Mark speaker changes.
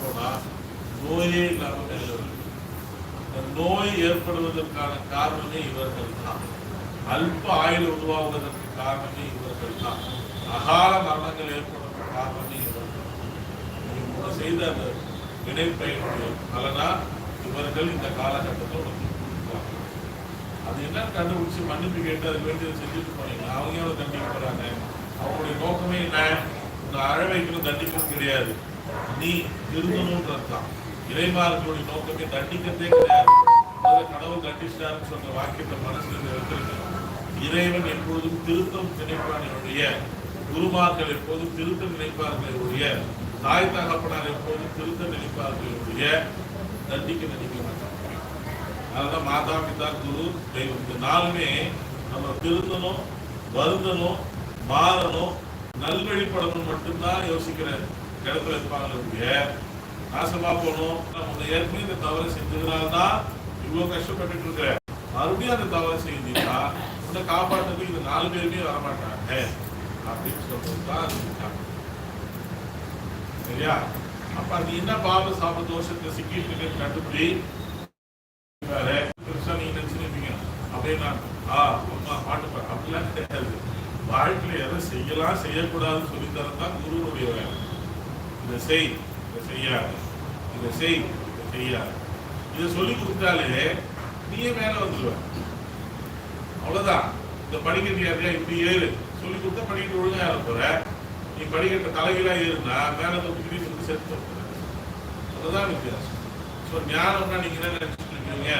Speaker 1: போனா நோயே இல்லாமல் மேல இந்த நோய் ஏற்படுவதற்கான காரணமே இவர்கள் தான். அல்ப ஆயுள் உருவாவதற்கு காரணமே இவர்கள் தான். அகால மரணங்கள் ஏற்படுவதற்கு காரணமே இவர்கள் இவங்க செய்த அந்த வினைப்பயனுடைய பலனா இவர்கள் இந்த காலகட்டத்தில் உனக்கு அது என்ன கண்டுபிடிச்சு மன்னிப்பு கேட்டு அதுக்கு வேண்டியது செஞ்சுட்டு போனீங்க. அவங்க எவ்வளோ தண்டிக்க போறாங்க. அவங்களுடைய நோக்கமே என்ன? உன்னை அழ வைக்கணும் கிடையாது. நீ திருந்தணும்ன்றதுதான் இறைமார்களுடைய நோக்கமே தண்டிக்கிறதே கிடையாது. அதை கடவுள் தண்டிச்சிட்டாருன்னு சொன்ன வாக்கியத்தை மனசுல வைத்திருக்கிறோம் இறைவன் எப்பொழுதும் திருத்தம் நினைப்பானுடைய குருமார்கள் எப்போதும் திருத்த நினைப்பார்களுடைய தாய் தகப்பனார் எப்போதும் திருத்த நினைப்பார்களுடைய தண்டிக்க நினைக்க மாட்டாங்க. அதனால மாதா பிதா குரு தெய்வம். இந்த நாளுமே நம்ம திருந்தணும் வருந்தணும் மாறணும் நல்வழிப்படணும் மட்டும்தான் யோசிக்கிற கிடப்பில் இருப்பாங்க நாசமா போகணும் நம்ம ஏற்கனவே இந்த தவறு செஞ்சதுனால்தான் இவ்வளவு கஷ்டப்பட்டுட்டு இருக்கிற மறுபடியும் அந்த தவறு செஞ்சீங்கன்னா உன்னை காப்பாற்றுறதுக்கு இந்த நாலு பேருமே வரமாட்டாங்க. அப்படின்னு சொல்றது தான் சரியா? அப்ப அது என்ன பாவ சாப தோஷத்தை சிக்கிட்டு இருக்குன்னு கண்டுபிடி பெருசா நீங்க நினைச்சிருப்பீங்க அப்படின்னா ஆ அம்மா பாட்டுப்பா அப்படிலாம் கிடையாது. வாழ்க்கையில எதை செய்யலாம் செய்யக்கூடாதுன்னு சொல்லி தரதான் குருவுடைய வேலை. இதை செய் இதை செய்யாது. இதை செய் இதை செய்யாது. இதை சொல்லி கொடுத்தாலே நீயே மேல வந்துடுவ அவ்வளவுதான். இந்த படிக்கட்டு இப்படி ஏறு. சொல்லி கொடுத்தா படிக்கட்டு ஒழுங்காக இருப்பற போற. நீ படிக்கட்டு தலைகீழா ஏறுனா மேல தூக்கி வந்து செத்து போற. அதுதான் வித்தியாசம். ஸோ ஞானம்னா நீங்க என்ன நினச்சிட்டு இருக்கீங்க?